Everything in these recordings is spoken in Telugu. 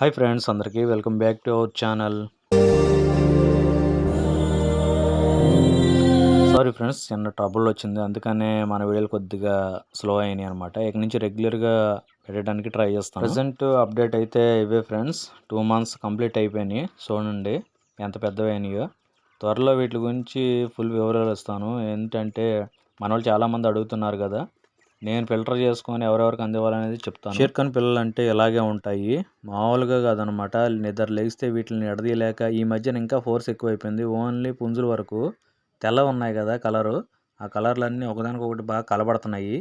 హాయ్ ఫ్రెండ్స్ అందరికీ welcome back to our channel sorry friends చిన్న ట్రబుల్ వచ్చింది. అందుకనే మన వీడియోలు కొద్దిగా స్లో అయినాయి అనమాట ఇక నుంచి రెగ్యులర్గా పెట్టడానికి ట్రై చేస్తాను. ప్రజెంట్ అప్డేట్ అయితే ఇవే ఫ్రెండ్స్ టూ మంత్స్ కంప్లీట్ అయిపోయినాయి. చూడండి ఎంత పెద్దవి త్వరలో వీటి గురించి ఫుల్ వివరాలు ఇస్తాను. ఏంటంటే మన వాళ్ళు చాలామంది అడుగుతున్నారు కదా నేను ఫిల్టర్ చేసుకొని ఎవరెవరికి అందివ్వాలనేది చెప్తాను. షీర్ఖాన్ పిల్లలు అంటే ఇలాగే ఉంటాయి. మామూలుగా కాదనమాట నిద్ర లేస్తే వీటిని ఎడదీయలేక ఈ మధ్యన ఇంకా ఫోర్స్ ఎక్కువైపోయింది. ఓన్లీ పుంజుల వరకు తెల్ల ఉన్నాయి కదా కలరు. ఆ కలర్లన్నీ ఒకదానికొకటి బాగా కలబడుతున్నాయి.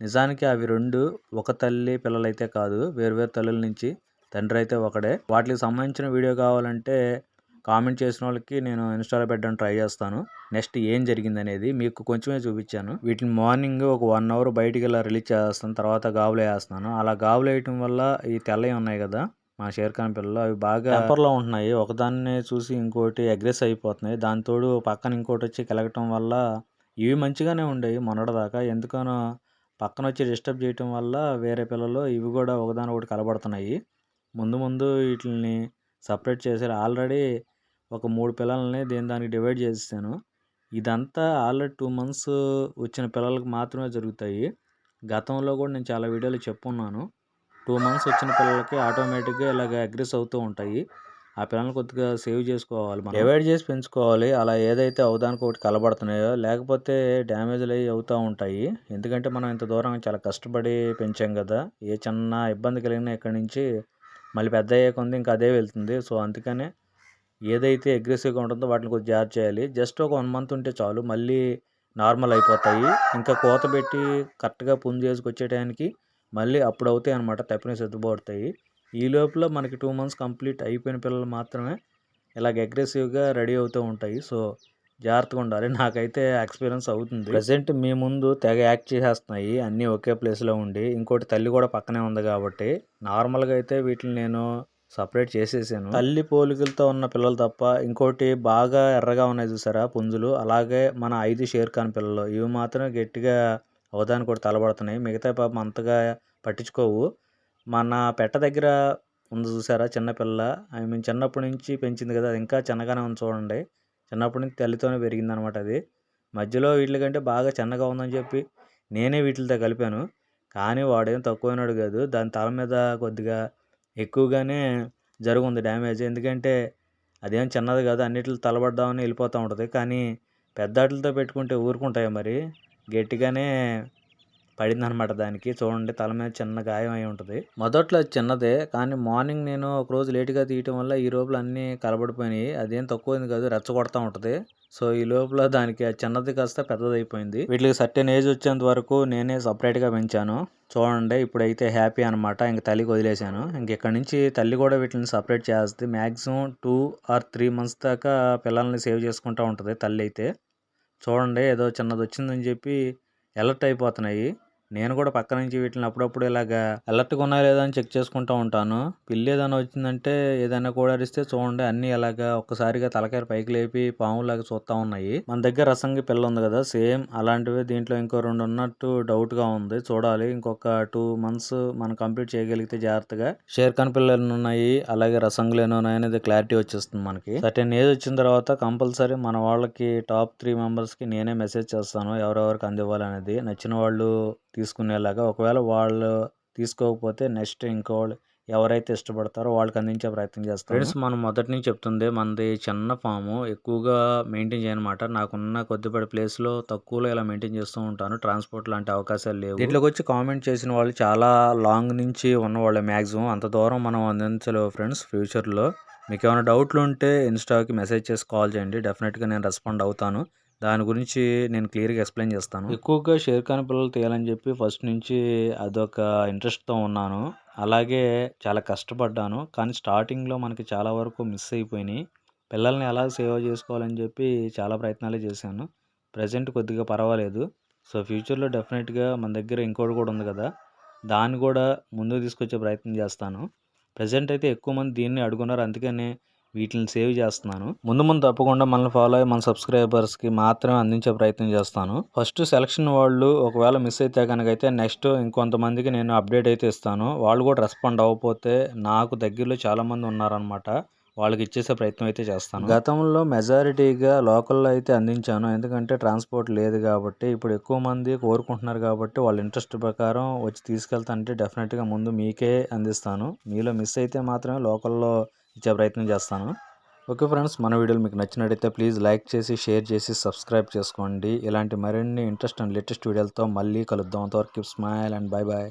నిజానికి అవి రెండు ఒక తల్లి పిల్లలైతే కాదు వేరు తల్లుల నుంచి తండ్రి అయితే ఒకడే. వాటికి సంబంధించిన వీడియో కావాలంటే కామెంట్ చేసిన వాళ్ళకి నేను ఇన్స్టాలో పెట్టడానికి ట్రై చేస్తాను. నెక్స్ట్ ఏం జరిగింది అనేది మీకు కొంచెమే చూపించాను. వీటిని మార్నింగ్ ఒక వన్ అవర్ బయటికి ఇలా రిలీజ్ చేస్తాను తర్వాత గాబులు వేస్తున్నాను అలా గాబులు వేయటం వల్ల ఈ తెల్లవి ఉన్నాయి కదా మా షేర్ఖాన్ పిల్లలు అవి బాగా టెంపర్లో ఉంటున్నాయి. ఒకదాన్ని చూసి ఇంకోటి అగ్రెస్ అయిపోతున్నాయి. దానితోడు పక్కన ఇంకోటి వచ్చి కలగటం వల్ల ఇవి మంచిగానే ఉండేవి మొన్నటిదాకా. ఎందుకనో పక్కన వచ్చి డిస్టర్బ్ చేయటం వల్ల వేరే పిల్లలు ఇవి కూడా ఒకదాని ఒకటి కలబడుతున్నాయి. ముందు ముందు వీటిని సపరేట్ చేశారు ఆల్రెడీ ఒక మూడు పిల్లల్ని దేని దానికి డివైడ్ చేసేసాను. ఇదంతా ఆల్రెడీ టూ మంత్స్ వచ్చిన పిల్లలకు మాత్రమే జరుగుతాయి. గతంలో కూడా నేను చాలా వీడియోలు చెప్పున్నాను. టూ మంత్స్ వచ్చిన పిల్లలకి ఆటోమేటిక్గా ఇలాగ అగ్రెస్ అవుతూ ఉంటాయి. ఆ పిల్లల్ని కొద్దిగా సేవ్ చేసుకోవాలి మనం. డివైడ్ చేసి పెంచుకోవాలి. అలా ఏదైతే అవదానికి ఒకటి కలబడుతున్నాయో లేకపోతే డ్యామేజ్లు అయ్యి అవుతూ ఉంటాయి. ఎందుకంటే మనం ఇంత దూరం చాలా కష్టపడి పెంచాం కదా. ఏ చిన్న ఇబ్బంది కలిగినా ఇక్కడి నుంచి మళ్ళీ పెద్ద అయ్యే కొంది ఇంకా అదే వెళ్తుంది. సో అందుకనే ఏదైతే అగ్రెసివ్గా ఉంటుందో వాటిని కొద్దిగా జాగ్రత్త చేయాలి. జస్ట్ ఒక వన్ మంత్ ఉంటే చాలు. మళ్ళీ నార్మల్ అయిపోతాయి. ఇంకా కోత పెట్టి కరెక్ట్గా పుంజు చేసుకొచ్చే టైంకి మళ్ళీ అప్పుడు అవుతాయి అనమాట తప్పిన సిద్ధపడతాయి ఈ లోపల మనకి టూ మంత్స్ కంప్లీట్ అయిపోయిన పిల్లలు మాత్రమే ఇలాగ అగ్రెసివ్గా రెడీ అవుతూ ఉంటాయి. సో జాగ్రత్తగా ఉండాలి. నాకైతే ఎక్స్పీరియన్స్ అవుతుంది. ప్రజెంట్ మీ ముందు తెగ యాక్ట్ చేసేస్తున్నాయి. అన్నీ ఒకే ప్లేస్లో ఉండి. ఇంకోటి తల్లి కూడా పక్కనే ఉంది కాబట్టి నార్మల్గా అయితే వీటిని నేను సపరేట్ చేసేసాను. తల్లి పోలికలతో ఉన్న పిల్లలు తప్ప ఇంకోటి బాగా ఎర్రగా ఉన్నాయి చూసారా పుంజులు. అలాగే మన ఐదు షేర్ ఖాన్ పిల్లలు. ఇవి మాత్రం గట్టిగా అవదానికి కూడా తలబడుతున్నాయి. మిగతా పాపం అంతగా పట్టించుకోవు. మన పెట్ట దగ్గర ఉంది చూసారా చిన్నపిల్ల ఐ మీన్ చిన్నప్పటి నుంచి పెంచింది కదా. అది ఇంకా చిన్నగానే ఉంది చూడండి. చిన్నప్పటి నుంచి తల్లితోనే పెరిగింది అనమాట అది. మధ్యలో వీటికంటే బాగా చిన్నగా ఉందని చెప్పి నేనే వీటితో కలిపాను. కానీ వాడేం తక్కువైనాడు కాదు. దాని తల మీద కొద్దిగా ఎక్కువగానే జరుగుంది డ్యామేజ్. ఎందుకంటే అదేం చిన్నది కాదు అన్నిటిలో తలపడదామని వెళ్ళిపోతూ ఉంటుంది. కానీ పెద్ద వాటితో పెట్టుకుంటే ఊరుకుంటాయి మరి? గట్టిగానే పడిందనమాట దానికి. చూడండి తల మీద చిన్న గాయం అయి ఉంటుంది. మొదట్లో అది చిన్నదే కానీ మార్నింగ్ నేను ఒక రోజు లేటుగా తీయటం వల్ల ఈ లోపల అన్నీ కలబడిపోయినాయి. అదేం తక్కువైంది కాదు రెచ్చగొడతా ఉంటుంది. సో ఈ లోపల దానికి ఆ చిన్నది కాస్త పెద్దది అయిపోయింది వీటికి సర్టెన్ ఏజ్ వచ్చేంత వరకు నేనే సపరేట్గా పెంచాను. చూడండి ఇప్పుడైతే హ్యాపీ అనమాట ఇంక తల్లికి వదిలేశాను. ఇంక ఇక్కడ నుంచి తల్లి కూడా వీటిని సపరేట్ చేస్తుంది. Maximum two or three months దాకా పిల్లల్ని సేవ్ చేసుకుంటూ ఉంటుంది తల్లి అయితే. చూడండి ఏదో చిన్నది వచ్చిందని చెప్పి ఎలర్ట్ అయిపోతున్నాయి. నేను కూడా పక్క నుంచి వీటిని అప్పుడప్పుడు ఇలాగా అలర్ట్గా ఉన్నాయా లేదా అని చెక్ చేసుకుంటూ ఉంటాను. పిల్లి ఏదైనా వచ్చిందంటే ఏదైనా కూడా అరిస్తే చూడండి అన్ని అలాగా ఒక్కసారిగా తలకాయ పైకి లేపి పాములాగా చూస్తూ ఉన్నాయి. మన దగ్గర రసంగి పిల్ల ఉంది కదా సేమ్ అలాంటివి దీంట్లో ఇంకో రెండు ఉన్నట్టు డౌట్గా ఉంది. చూడాలి ఇంకొక టూ మంత్స్ మనం కంప్లీట్ చేయగలిగితే జాగ్రత్తగా. షేర్ఖాన్ పిల్లలు ఉన్నాయి అలాగే రసంగులు ఎన్నో ఉన్నాయి అనేది క్లారిటీ వచ్చేస్తుంది మనకి. సర్టెన్ ఏజ్ వచ్చిన తర్వాత కంపల్సరీ మన వాళ్ళకి టాప్ త్రీ మెంబర్స్కి నేనే మెసేజ్ చేస్తాను ఎవరెవరికి అందివ్వాలనేది. నచ్చిన వాళ్ళు తీసుకునేలాగా ఒకవేళ వాళ్ళు తీసుకోకపోతే నెక్స్ట్ ఇంకోళ్ళు ఎవరైతే ఇష్టపడతారో వాళ్ళకి అందించే ప్రయత్నం చేస్తాం ఫ్రెండ్స్ మనం మొదటి నుంచి చెప్తుంది మనది చిన్న ఫాము ఎక్కువగా మెయింటైన్ చేయనమాట. నాకున్న కొద్దిపడి ప్లేస్లో తక్కువలో ఇలా మెయింటైన్ చేస్తూ ఉంటాను. ట్రాన్స్పోర్ట్ లాంటి అవకాశాలు లేవు. దీంట్లోకి వచ్చి కామెంట్ చేసిన వాళ్ళు చాలా లాంగ్ నుంచి ఉన్నవాళ్ళు మ్యాక్సిమం అంత దూరం మనం అందించలేవు ఫ్రెండ్స్ ఫ్యూచర్లో. మీకు ఏమైనా డౌట్లు ఉంటే ఇన్స్టాకి మెసేజ్ చేసి కాల్ చేయండి. డెఫినెట్గా నేను రెస్పాండ్ అవుతాను. దాని గురించి నేను క్లియర్గా ఎక్స్ప్లెయిన్ చేస్తాను. ఎక్కువగా షేర్ ఖాన్ పిల్లలు తీయాలని చెప్పి ఫస్ట్ నుంచి అదొక ఇంట్రెస్ట్తో ఉన్నాను. అలాగే చాలా కష్టపడ్డాను. కానీ స్టార్టింగ్లో మనకి చాలా వరకు మిస్ అయిపోయినాయి. పిల్లల్ని ఎలా సేవ చేసుకోవాలని చెప్పి చాలా ప్రయత్నాలు చేశాను. ప్రజెంట్ కొద్దిగా పర్వాలేదు. సో ఫ్యూచర్లో డెఫినెట్గా మన దగ్గర ఇంకోటి కూడా ఉంది కదా! దాన్ని కూడా ముందుకు తీసుకొచ్చే ప్రయత్నం చేస్తాను. ప్రజెంట్ అయితే ఎక్కువ మంది దీన్ని అడుగున్నారు. అందుకని వీటిని సేవ్ చేస్తున్నాను. ముందు ముందు తప్పకుండా మనల్ని ఫాలో అయ్యి మన సబ్స్క్రైబర్స్కి మాత్రమే అందించే ప్రయత్నం చేస్తాను. ఫస్ట్ సెలక్షన్ వాళ్ళు ఒకవేళ మిస్ అయితే కనుక అయితే నెక్స్ట్ ఇంకొంతమందికి నేను అప్డేట్ అయితే ఇస్తాను. వాళ్ళు కూడా రెస్పాండ్ అవ్వకపోతే నాకు దగ్గరలో చాలా మంది ఉన్నారనమాట వాళ్ళకి ఇచ్చేసే ప్రయత్నం అయితే చేస్తాను. గతంలో మెజారిటీగా లోకల్లో అయితే అందించాను. ఎందుకంటే ట్రాన్స్పోర్ట్ లేదు కాబట్టి ఇప్పుడు ఎక్కువ మంది కోరుకుంటున్నారు కాబట్టి వాళ్ళ ఇంట్రెస్ట్ ప్రకారం వచ్చి తీసుకెళ్తా అంటే డెఫినెట్గా ముందు మీకే అందిస్తాను. మీలో మిస్ అయితే మాత్రమే లోకల్లో ఇచ్చే ప్రయత్నం చేస్తాను. ఓకే ఫ్రెండ్స్ మన వీడియోలు మీకు నచ్చినట్టయితే ప్లీజ్ లైక్ చేసి షేర్ చేసి సబ్స్క్రైబ్ చేసుకోండి. ఇలాంటి మరిన్ని ఇంట్రెస్ట్ అండ్ లేటెస్ట్ వీడియోలతో మళ్ళీ కలుద్దాం. అంతవరకు స్మైల్ అండ్ బాయ్ బాయ్